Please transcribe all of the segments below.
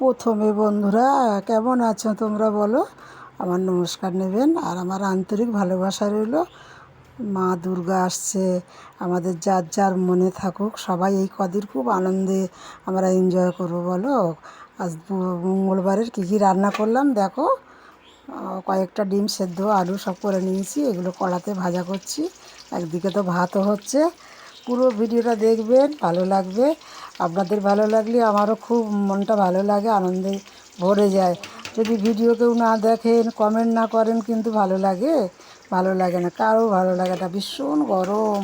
প্রথমে বন্ধুরা, কেমন আছো তোমরা বলো? আমার নমস্কার নেবেন। আর আমার আন্তরিক ভালোবাসা রইল। মা দুর্গা আসছে। আমাদের যার যার মনে থাকুক, সবাই এই কদিন খুব আনন্দে আমরা এনজয় করব, বলো? আজ মঙ্গলবারের কী কী রান্না করলাম, দেখো? কয়েকটা ডিম সেদ্ধ, আলু সব করে নিয়েছি, এগুলো কড়াতে ভাজা করছি। একদিকে তো ভাতও হচ্ছে পুরো ভিডিওটা দেখবেন, ভালো লাগবে। আপনাদের ভালো লাগলে আমারও খুব মনটা ভালো লাগে, আনন্দে ভরে যায়। যদি ভিডিও কেউ না দেখেন কমেন্ট না করেন, কিন্তু ভালো লাগে ভালো লাগে না। কারও ভালো লাগে না ভীষণ গরম।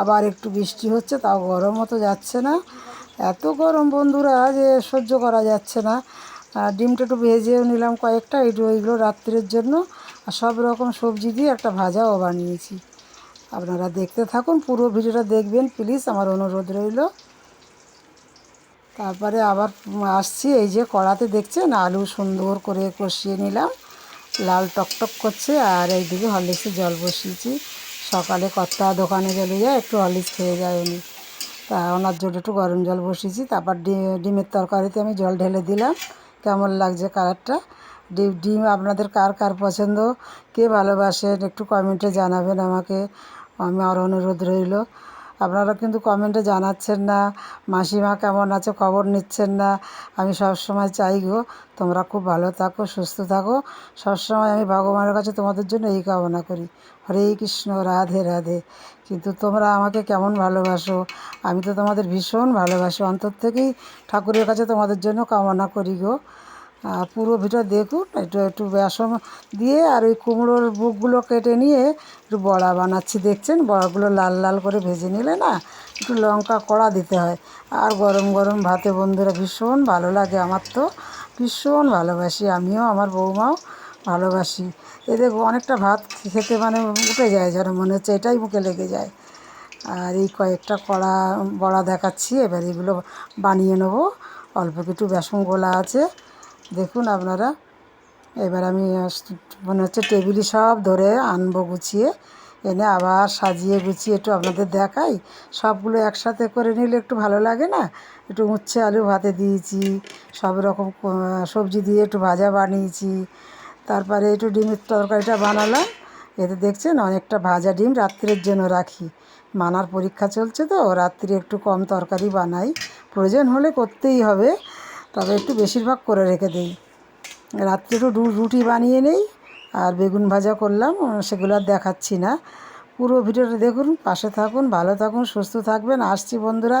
আবার একটু বৃষ্টি হচ্ছে, তাও গরমও তো যাচ্ছে না। এত গরম বন্ধুরা যে সহ্য করা যাচ্ছে না। ডিমটা একটু ভেজেও নিলাম কয়েকটা একটু ওইগুলো রাত্রের জন্য। আর সব রকম সবজি দিয়ে একটা ভাজাও বানিয়েছি। আপনারা দেখতে থাকুন, পুরো ভিডিওটা দেখবেন প্লিজ আমার অনুরোধ রইল। তারপরে আবার আসছি, এই যে কড়াতে দেখছেন, আলু সুন্দর করে কষিয়ে নিলাম। লাল টকটক করছে, আর এইদিকে হরলিক্সের জল বসিয়েছি। সকালে কর্তা দোকানে গেলে যায়, একটু হরলিক্স খেয়ে যায় উনি। তা ওনার জন্য একটু গরম জল বসিয়েছি, তারপর ডিমের তরকারিতে আমি জল ঢেলে দিলাম। কেমন লাগছে কালারটা? ডিম ডিম আপনাদের কার কার পছন্দ? কে ভালোবাসেন? একটু কমেন্টে জানাবেন আমাকে। আমার অনুরোধ রইল। আপনারা কিন্তু কমেন্টে জানাচ্ছেন না, মাসিমা কেমন আছে খবর নিচ্ছেন না, আমি সব সময় চাই গো, তোমরা খুব ভালো থাকো, সুস্থ থাকো। সবসময় আমি ভগবানের কাছে তোমাদের জন্য এই কামনা করি। হরে কৃষ্ণ, রাধে রাধে। কিন্তু তোমরা আমাকে কেমন ভালোবাসো? আমি তো তোমাদের ভীষণ ভালোবাসি। অন্তর থেকেই ঠাকুরের কাছে তোমাদের জন্য কামনা করি গো। পুরো ভিডিও দেখুন, একটু একটু বেসন দিয়ে আর ওই কুমড়োর বুকগুলো কেটে নিয়ে একটু বড়া বানাচ্ছি, দেখছেন? বড়াগুলো লাল লাল করে ভেজে নিলে না একটু লঙ্কা কড়া দিতে হয়। আর গরম গরম ভাতে বন্ধুরা ভীষণ ভালো লাগে আমার তো। ভীষণ ভালোবাসি, আমিও, আমার বৌমাও ভালোবাসি। এদের অনেকটা ভাত খেতে মানে উঠে যায় যেন, মনে হচ্ছে এটাই মুখে লেগে যায়। আর এই কয়েকটা কড়া, বড়া দেখাচ্ছি, এবার এগুলো বানিয়ে নেব। অল্প কিছু বেসন গোলা আছে। দেখুন আপনারা। এবার আমি মনে হচ্ছে টেবিলে সব ধরে আনব গুছিয়ে। এনে আবার সাজিয়ে গুছিয়ে একটু আপনাদের দেখাই। সবগুলো একসাথে করে নিলে একটু ভালো লাগে না? একটু উচ্ছে আলু ভাতে দিয়েছি, সব রকম সবজি দিয়ে একটু ভাজা বানিয়েছি। তারপরে একটু ডিমের তরকারিটা বানালাম। এতে দেখছেন অনেকটা ভাজা ডিম রাত্রের জন্য রাখি। মানার পরীক্ষা চলছে তো, রাত্রে একটু কম তরকারি বানাই। প্রয়োজন হলে করতেই হবে। তবে একটু বেশিরভাগ করে রেখে দিই। রাত্রে একটু রুটি বানিয়ে নেই আর বেগুন ভাজা করলাম, সেগুলো আর দেখাচ্ছি না। পুরো ভিডিওটা দেখুন, পাশে থাকুন, ভালো থাকুন, সুস্থ থাকবেন। আসছি বন্ধুরা।